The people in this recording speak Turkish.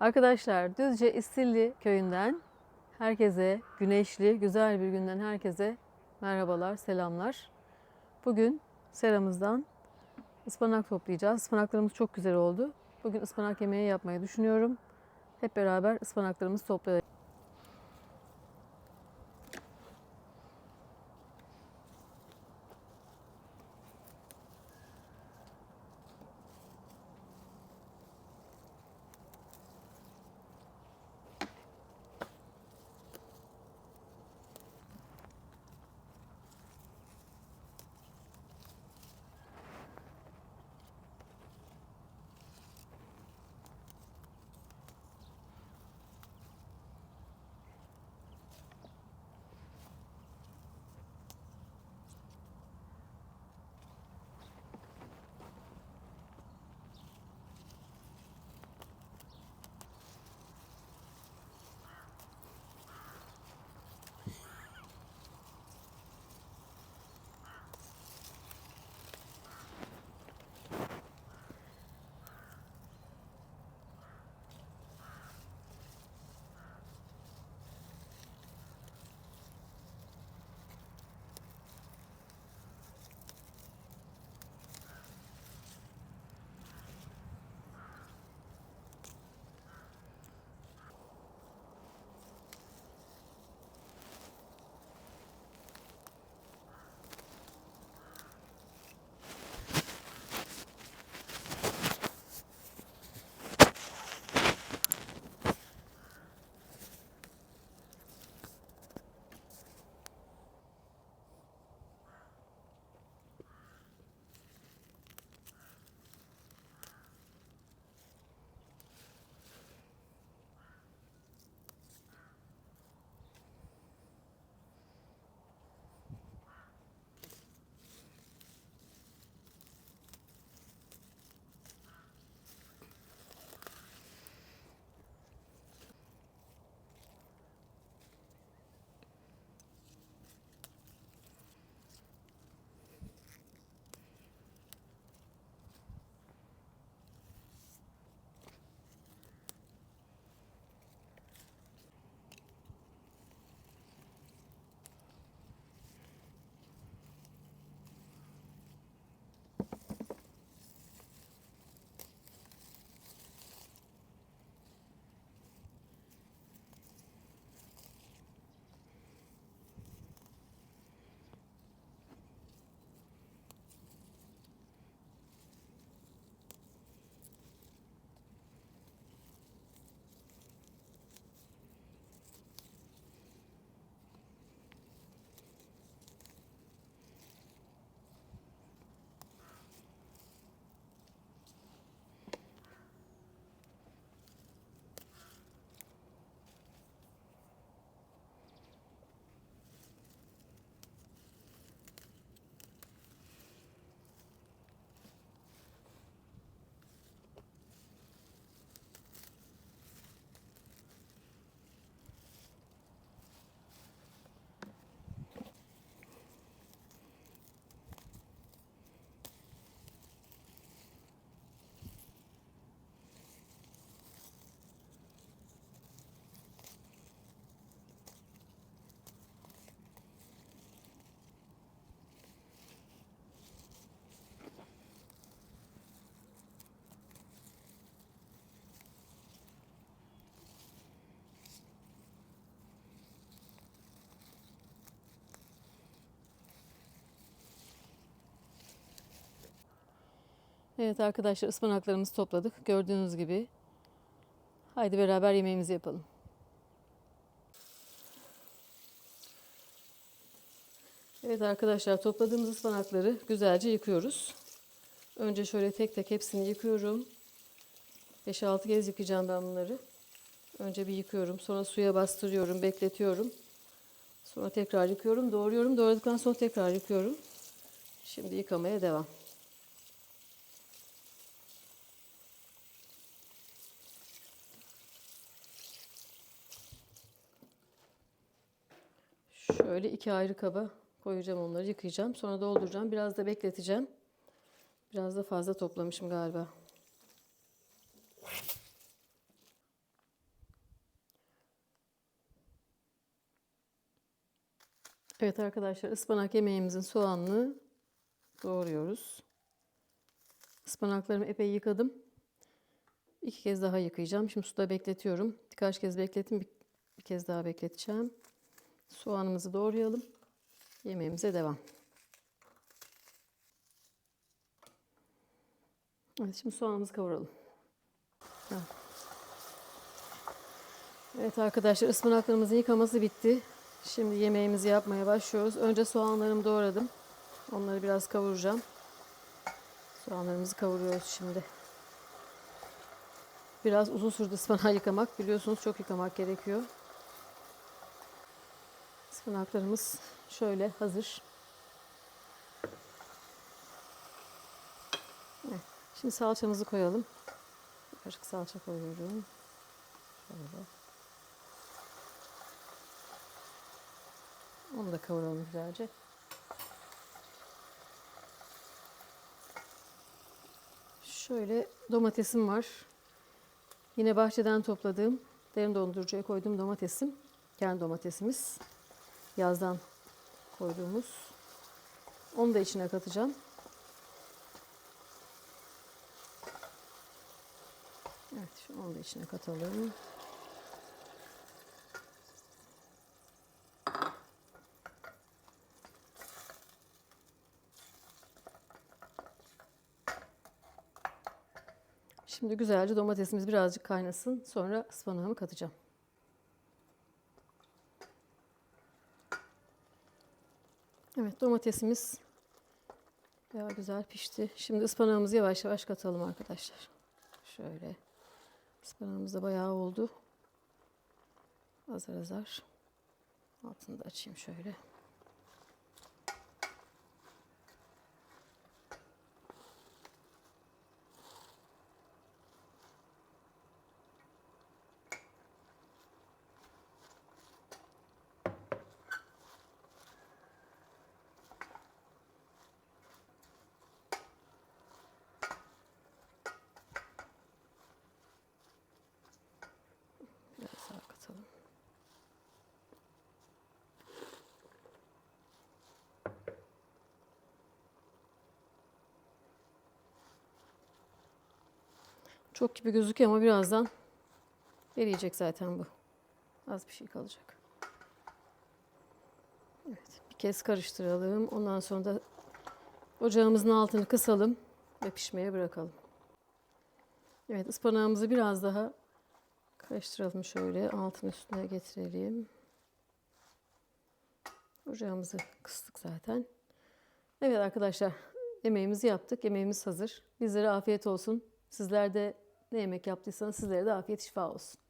Arkadaşlar Düzce İstilli köyünden herkese güneşli, güzel bir günden herkese merhabalar, selamlar. Bugün seramızdan ıspanak toplayacağız. Ispanaklarımız çok güzel oldu. Bugün ıspanak yemeği yapmayı düşünüyorum. Hep beraber ıspanaklarımızı toplayalım. Evet arkadaşlar ıspanaklarımızı topladık. Gördüğünüz gibi. Haydi beraber yemeğimizi yapalım. Evet arkadaşlar topladığımız ıspanakları güzelce yıkıyoruz. Önce şöyle tek tek hepsini yıkıyorum. 5-6 kez yıkayacağım ben bunları. Önce bir yıkıyorum. Sonra suya bastırıyorum, bekletiyorum. Sonra tekrar yıkıyorum, doğruyorum. Doğradıktan sonra tekrar yıkıyorum. Şimdi yıkamaya devam. Şöyle iki ayrı kaba koyacağım onları yıkayacağım. Sonra dolduracağım. Biraz da bekleteceğim. Biraz da fazla toplamışım galiba. Evet arkadaşlar ıspanak yemeğimizin soğanını doğruyoruz. Ispanaklarımı epey yıkadım. İki kez daha yıkayacağım. Şimdi suda bekletiyorum. Birkaç kez beklettim. Bir, bir kez daha bekleteceğim. Soğanımızı doğrayalım. Yemeğimize devam. Evet şimdi soğanımızı kavuralım. Evet. Arkadaşlar ıspanaklarımızın yıkaması bitti. Şimdi yemeğimizi yapmaya başlıyoruz. Önce soğanlarımı doğradım. Onları biraz kavuracağım. Soğanlarımızı kavuruyoruz şimdi. Biraz uzun sürdü ıspanağı yıkamak. Biliyorsunuz çok yıkamak gerekiyor. Ispanaklarımız şöyle hazır. Şimdi salçamızı koyalım. Bir kaşık salça koyuyorum. Şöyle. Onu da kavuralım güzelce. Şöyle domatesim var. Yine bahçeden topladığım, derin dondurucuya koyduğum domatesim. Kendi domatesimiz. Yazdan koyduğumuz. Onu da içine katacağım. Evet, onu da içine katalım. Şimdi güzelce domatesimiz birazcık kaynasın. Sonra ıspanağımı katacağım. Evet domatesimiz bayağı güzel pişti. Şimdi ıspanağımızı yavaş yavaş katalım arkadaşlar. Şöyle. Ispanağımız da bayağı oldu. Azar azar. Altını da açayım şöyle. Biraz daha katalım. Çok gibi gözüküyor ama birazdan eriyecek zaten bu. Az bir şey kalacak. Evet, bir kez karıştıralım. Ondan sonra da ocağımızın altını kısalım ve pişmeye bırakalım. Evet, ıspanağımızı biraz daha Karıştıralım şöyle. Altını üstüne getirelim. Ocağımızı kıstık zaten. Evet arkadaşlar yemeğimizi yaptık. Yemeğimiz hazır. Bizlere afiyet olsun. Sizler de ne yemek yaptıysanız sizlere de afiyet şifa olsun.